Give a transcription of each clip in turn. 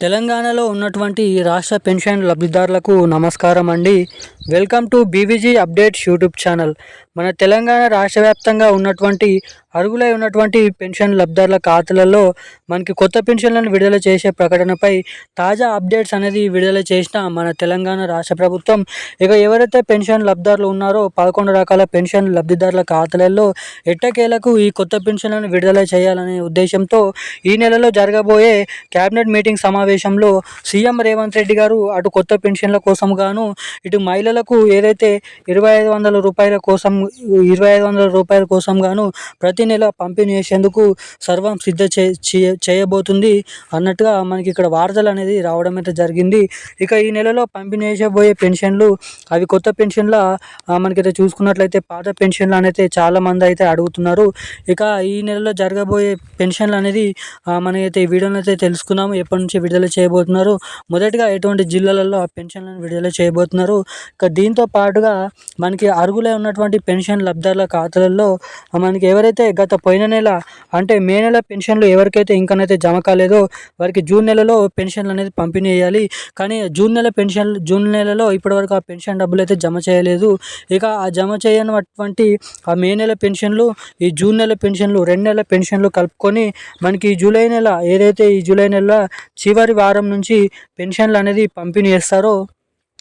తెలంగాణలో ఉన్నటువంటి రాష్ట్ర పెన్షన్ లబ్ధిదారులకు నమస్కారం అండి. Welcome to BVG updates YouTube channel. మన తెలంగాణ రాష్ట్ర వ్యాప్తంగా ఉన్నటువంటి అరుగులై ఉన్నటువంటి పెన్షన్ లబ్ధారుల ఖాతాలలో మనకి కొత్త పెన్షన్లను విడుదల చేసే ప్రకటనపై తాజా అప్డేట్స్ అనేది విడుదల చేసిన మన తెలంగాణ రాష్ట్ర ప్రభుత్వం. ఇక ఎవరైతే పెన్షన్ లబ్ధారులు ఉన్నారో పదకొండు రకాల పెన్షన్ లబ్ధిదారుల ఖాతాలలో ఎట్టకేలకు ఈ కొత్త పెన్షన్లను విడుదల చేయాలనే ఉద్దేశంతో ఈ నెలలో జరగబోయే కేబినెట్ మీటింగ్ సమావేశంలో సీఎం రేవంత్ రెడ్డి గారు అటు కొత్త పెన్షన్ల కోసం గాను ఇటు మహిళలకు ఏదైతే ఇరవై ఐదు వందల రూపాయల కోసం ఇరవై ఐదు వందల రూపాయల కోసం గాను ప్రతి నెల పంపిణీ చేసేందుకు సర్వం సిద్ధ చేయబోతుంది అన్నట్టుగా మనకి ఇక్కడ వార్తలు అనేది రావడం అయితే జరిగింది. ఇక ఈ నెలలో పంపిణీ చేసబోయే పెన్షన్లు అవి కొత్త పెన్షన్ల మనకైతే చూసుకున్నట్లయితే పాత పెన్షన్లు అనేది చాలా మంది అయితే అడుగుతున్నారు. ఇక ఈ నెలలో జరగబోయే పెన్షన్లు అనేది మనకైతే ఈ వీడియోలో అయితే తెలుసుకున్నాము. ఎప్పటి నుంచి విడుదల చేయబోతున్నారు? మొదటగా ఎటువంటి జిల్లాలలో ఆ పెన్షన్లను విడుదల చేయబోతున్నారు? ఇక దీంతో పాటుగా మనకి అరుగులే ఉన్నటువంటి పెన్షన్ లబ్ధాల ఖాతాలలో మనకి ఎవరైతే గత పోయిన నెల అంటే మే నెల పెన్షన్లు ఎవరికైతే ఇంకనైతే జమ కాలేదో వారికి జూన్ నెలలో పెన్షన్లు అనేది పంపిణీ చేయాలి. కానీ జూన్ నెల పెన్షన్ జూన్ నెలలో ఇప్పటివరకు ఆ పెన్షన్ డబ్బులు అయితే జమ చేయలేదు. ఇక ఆ జమ చేయనటువంటి ఆ మే నెల పెన్షన్లు ఈ జూన్ నెల పెన్షన్లు రెండు నెలల పెన్షన్లు కలుపుకొని మనకి ఈ జూలై నెల ఏదైతే ఈ జూలై నెల చివరి వారం నుంచి పెన్షన్లు అనేది పంపిణీ చేస్తారో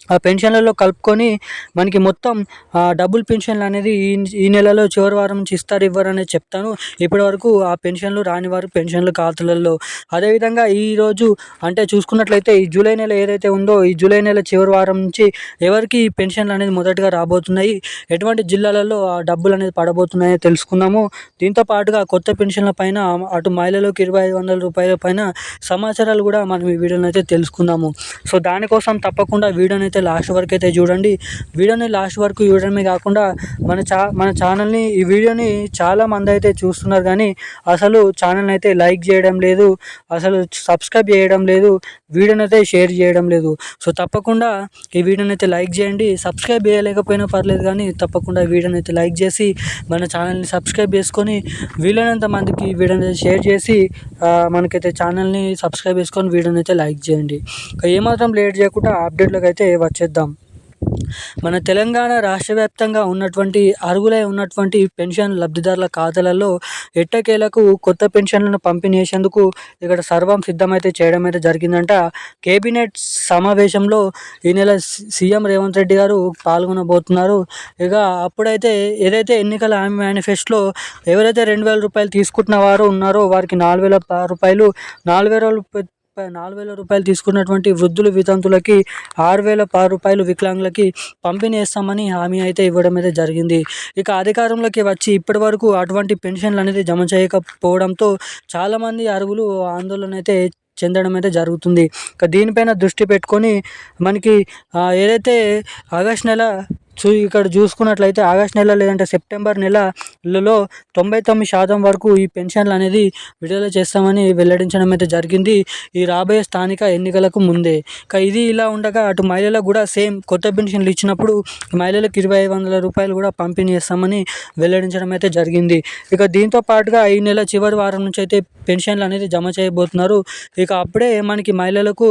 ఆ పెన్షన్లలో కలుపుకొని మనకి మొత్తం ఆ డబుల్ పెన్షన్లు అనేది ఈ ఈ నెలలో చివరి వారం నుంచి ఇస్తారు ఇవ్వరు అనేది చెప్తాను. ఇప్పటి వరకు ఆ పెన్షన్లు రాని వారు పెన్షన్లు ఖాతాలలో అదేవిధంగా ఈరోజు అంటే చూసుకున్నట్లయితే ఈ జూలై నెల ఏదైతే ఉందో ఈ జూలై నెల చివరి వారం నుంచి ఎవరికి ఈ పెన్షన్లు అనేది మొదటగా రాబోతున్నాయి ఎటువంటి జిల్లాలలో ఆ డబ్బులు అనేది పడబోతున్నాయో తెలుసుకుందాము. దీంతో పాటుగా కొత్త పెన్షన్ల పైన అటు మహిళలకు ఇరవై ఐదు వందల రూపాయల పైన సమాచారాలు కూడా మనం ఈ వీడియోలో అయితే తెలుసుకుందాము. సో దానికోసం తప్పకుండా వీడియోని అయితే లాస్ట్ వరకు అయితే చూడండి. వీడియోని లాస్ట్ వరకు చూడడమే కాకుండా మన చా మన ఛానల్ని ఈ వీడియోని చాలా మంది అయితే చూస్తున్నారు కానీ అసలు ఛానల్ని అయితే లైక్ చేయడం లేదు అసలు సబ్స్క్రైబ్ చేయడం లేదు వీడియోని అయితే షేర్ చేయడం లేదు. సో తప్పకుండా ఈ వీడియోని అయితే లైక్ చేయండి. సబ్స్క్రైబ్ చేయలేకపోయినా పర్లేదు కానీ తప్పకుండా వీడియోని అయితే లైక్ చేసి మన ఛానల్ని సబ్స్క్రైబ్ చేసుకొని వీలైనంత మందికి వీడియోని షేర్ చేసి మనకైతే ఛానల్ని సబ్స్క్రైబ్ చేసుకొని వీడియోని అయితే లైక్ చేయండి. ఏమాత్రం లేట్ చేయకుండా అప్డేట్లోకి అయితే వచ్చేద్దాం. మన తెలంగాణ రాష్ట్ర వ్యాప్తంగా ఉన్నటువంటి అరుగులై ఉన్నటువంటి పెన్షన్ లబ్ధిదారుల ఖాతాలలో ఎట్టకేలకు కొత్త పెన్షన్లను పంపిణీ చేసేందుకు ఇక్కడ సర్వం సిద్ధమైతే చేయడం అయితే జరిగిందంట. కేబినెట్ సమావేశంలో ఈ నెల సీఎం రేవంత్ రెడ్డి గారు పాల్గొనబోతున్నారు. ఇక అప్పుడైతే ఏదైతే ఎన్నికల హామీ మేనిఫెస్టోలో ఎవరైతే రెండు వేల రూపాయలు తీసుకుంటున్న వారు ఉన్నారో వారికి నాలుగు వేల రూపాయలు నాలుగు వేల రూపాయలు నాలుగు వేల రూపాయలు తీసుకున్నటువంటి వృద్ధులు వితంతులకి ఆరు వేల పది రూపాయలు వికలాంగులకి పంపిణీ చేస్తామని హామీ అయితే ఇవ్వడం అయితే జరిగింది. ఇక అధికారంలోకి వచ్చి ఇప్పటి వరకు అటువంటి పెన్షన్లు అనేది జమ చేయకపోవడంతో చాలామంది అరుగులు ఆందోళన అయితే చెందడం అయితే జరుగుతుంది. ఇక దీనిపైన దృష్టి పెట్టుకొని మనకి ఏదైతే ఆగస్ట్ నెల చూ ఇక్కడ చూసుకున్నట్లయితే ఆగస్ట్ నెల లేదంటే సెప్టెంబర్ నెలలో తొంభై తొమ్మిది శాతం వరకు ఈ పెన్షన్లు అనేది విడుదల చేస్తామని వెల్లడించడం అయితే జరిగింది ఈ రాబోయే స్థానిక ఎన్నికలకు ముందే. ఇక ఇది ఇలా ఉండగా అటు మహిళలకు కూడా సేమ్ కొత్త పెన్షన్లు ఇచ్చినప్పుడు మహిళలకు ఇరవై ఐదు వందల రూపాయలు కూడా పంపిణీ చేస్తామని వెల్లడించడం అయితే జరిగింది. ఇక దీంతో పాటుగా ఈ నెల చివరి వారం నుంచి అయితే పెన్షన్లు అనేది జమ చేయబోతున్నారు. ఇక అప్పుడే మనకి మహిళలకు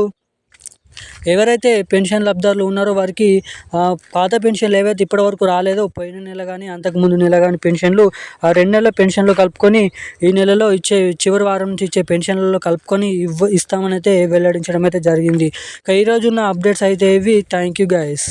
ఎవరైతే పెన్షన్ లబ్ధారులు ఉన్నారో వారికి పాత పెన్షన్లు ఏవైతే ఇప్పటివరకు రాలేదో పోయిన నెల కానీ అంతకుముందు నెల కానీ పెన్షన్లు ఆ రెండు నెలల పెన్షన్లు కలుపుకొని ఈ నెలలో ఇచ్చే చివరి వారం నుంచి ఇచ్చే పెన్షన్లలో కలుపుకొని ఇవ్వ ఇస్తామని అయితే వెల్లడించడం అయితే జరిగింది. ఇక ఈరోజు ఉన్న అప్డేట్స్ అయితే ఇవి. Thank you guys